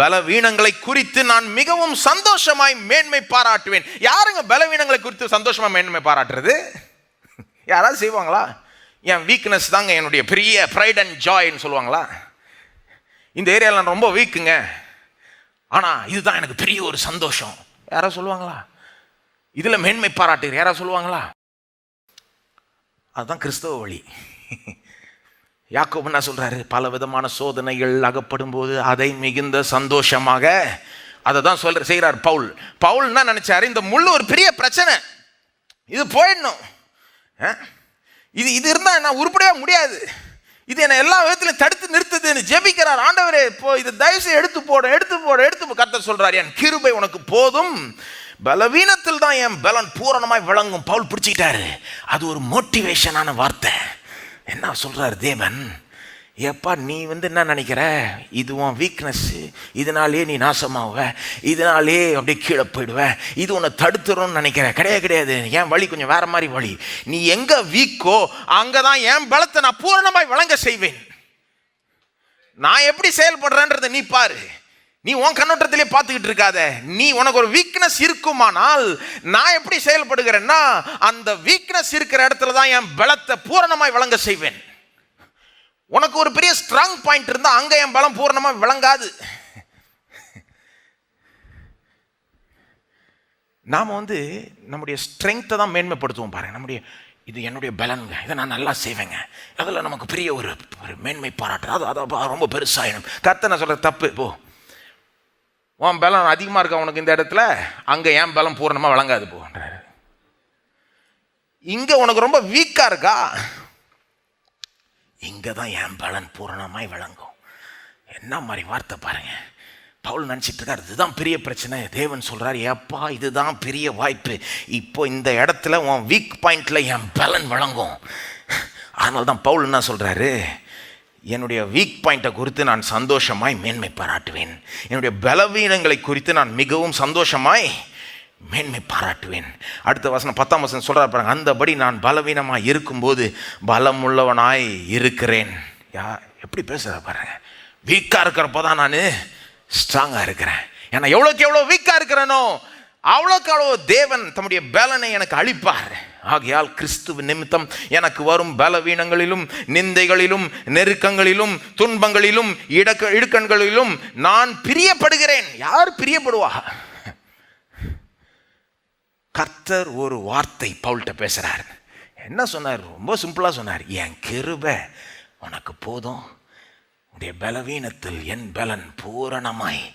பலவீனங்களை குறித்து நான் மிகவும் சந்தோஷமாய் மேன்மை பாராட்டுவேன். யாருங்க பலவீனங்களை குறித்து சந்தோஷமாக மேன்மை பாராட்டுறது? யாராவது செய்வாங்களா? என் வீக்னஸ் தாங்க என்னுடைய பெரிய ப்ரைட் அண்ட் ஜாய்ன்னு சொல்லுவாங்களா? இந்த ஏரியாவில் நான் ரொம்ப வீக்குங்க ஆனால் இதுதான் எனக்கு பெரிய ஒரு சந்தோஷம். யாராவது சொல்லுவாங்களா? இதில் மேன்மை பாராட்டுகிற யாராவது சொல்லுவாங்களா? அதுதான் கிறிஸ்தவ வழி. யாக்கோப் என்ன சொல்கிறாரு பல விதமான சோதனைகள் அகப்படும் போது அதை மிகுந்த சந்தோஷமாக அதை தான் சொல்ற செய்கிறார் பவுல். பவுல் என்ன நினைச்சாரு? இந்த முள் ஒரு பெரிய பிரச்சனை. இது போயிடணும். இது இது இருந்தால் என்ன? உருப்படியாக முடியாது. இது என்னை எல்லா விதத்திலும் தடுத்து நிறுத்துதுன்னு ஜெபிக்கிறார். ஆண்டவரே இப்போ இது தயவுசெய்து எடுத்து போட எடுத்து போட எடுத்து கத்த சொல்கிறார் என் கிருபை உனக்கு போதும். பலவீனத்தில் தான் என் பலன் பூரணமாய் விளங்கும். பவுல் பிடிச்சிக்கிட்டாரு. அது ஒரு மோட்டிவேஷனான வார்த்தை. என்ன சொல்கிறார் தேவன்? எப்பா நீ வந்து என்ன நினைக்கிற? இது உன் வீக்னஸ்ஸு இதனாலே நீ நாசமாவ. இதனாலே அப்படியே கீழே போயிடுவ. இது உன்னை தடுத்துரும்னு நினைக்கிற. கிடையாது கிடையாது. என் வழி கொஞ்சம் வேற மாதிரி வழி. நீ எங்க வீக்கோ அங்கே தான் என் பலத்தை நான் பூரணமாய் வழங்க செய்வேன். நான் எப்படி செயல்படுறேன்றதை நீ பாரு. நீ உன் கண்ணோட்டத்திலே பார்த்துக்கிட்டு இருக்காத. நீ உனக்கு ஒரு வீக்னஸ் இருக்குமானால் நான் எப்படி செயல்படுகிறேன்னா அந்த வீக்னஸ் இருக்கிற இடத்துல தான் என் பலத்தை பூரணமாய் வழங்க செய்வேன். உனக்கு ஒரு பெரிய ஸ்ட்ராங் பாயிண்ட் இருந்தால் அங்கே என் பலம் பூரணமாக விளங்காது. நாம் வந்து நம்முடைய ஸ்ட்ரென்த்தை தான் மேன்மைப்படுத்துவோம் பாருங்க. நம்முடைய இது என்னுடைய பலனுங்க. இதை நான் நல்லா செய்வேங்க. அதில் நமக்கு பெரிய ஒரு ஒரு மேன்மை பாராட்டு. அது அதை ரொம்ப பெருசாகிடும் கத்தை நான் சொல்கிற தப்பு. இப்போது உன் பலம் அதிகமாக இருக்கா உனக்கு இந்த இடத்துல? அங்கே என் பலம் பூரணமாக வழங்காது போன்றாரு இங்கே உனக்கு ரொம்ப வீக்காக இருக்கா? இங்கே தான் என் பலன் பூரணமாய் வழங்கும் என்ன மாதிரி வார்த்தை பாருங்க. பவுல் நினச்சிட்டு இருக்காரு இதுதான் பெரிய பிரச்சனை. தேவன் சொல்கிறார் ஏப்பா இதுதான் பெரிய வாய்ப்பு. இப்போ இந்த இடத்துல உன் வீக் பாயிண்ட்டில் என் பலன் வழங்கும் அதனால தான் பவுல் என்ன சொல்கிறாரு என்னுடைய வீக் பாயிண்ட்டை குறித்து நான் சந்தோஷமாய் மேன்மை பாராட்டுவேன். என்னுடைய பலவீனங்களை குறித்து நான் மிகவும் சந்தோஷமாய் மேன்மை பாராட்டுவேன். அடுத்த வசனம் பத்தாம் வசனம் சொல்கிறார் பாருங்க அந்தபடி நான் பலவீனமாக இருக்கும்போது பலமுள்ளவனாய் இருக்கிறேன். யா எப்படி பேசுகிற பாருங்க. வீக்காக இருக்கிறப்போ தான் நான் ஸ்ட்ராங்காக இருக்கிறேன். ஏன்னா எவ்வளோக்கு எவ்வளோ வீக்காக இருக்கிறேனோ அவ்வளோக்கு அவ்வளோ தேவன் தம்முடைய பலனை எனக்கு அளிப்பார். ஆகையால் கிறிஸ்துவ நிமித்தம் எனக்கு வரும் பலவீனங்களிலும் நிந்தைகளிலும் நெருக்கங்களிலும் துன்பங்களிலும் இடக்க இடுக்கண்களிலும் நான் பிரியப்படுகிறேன். யார் பிரியப்படுவா? கர்த்தர் ஒரு வார்த்தை பவுல்கிட்ட பேசுகிறார் என்ன சொன்னார்? ரொம்ப சிம்பிளாக சொன்னார். என் கிருபை உனக்கு போதும். உடைய பலவீனத்தில் என் பலன் பூரணமாய்.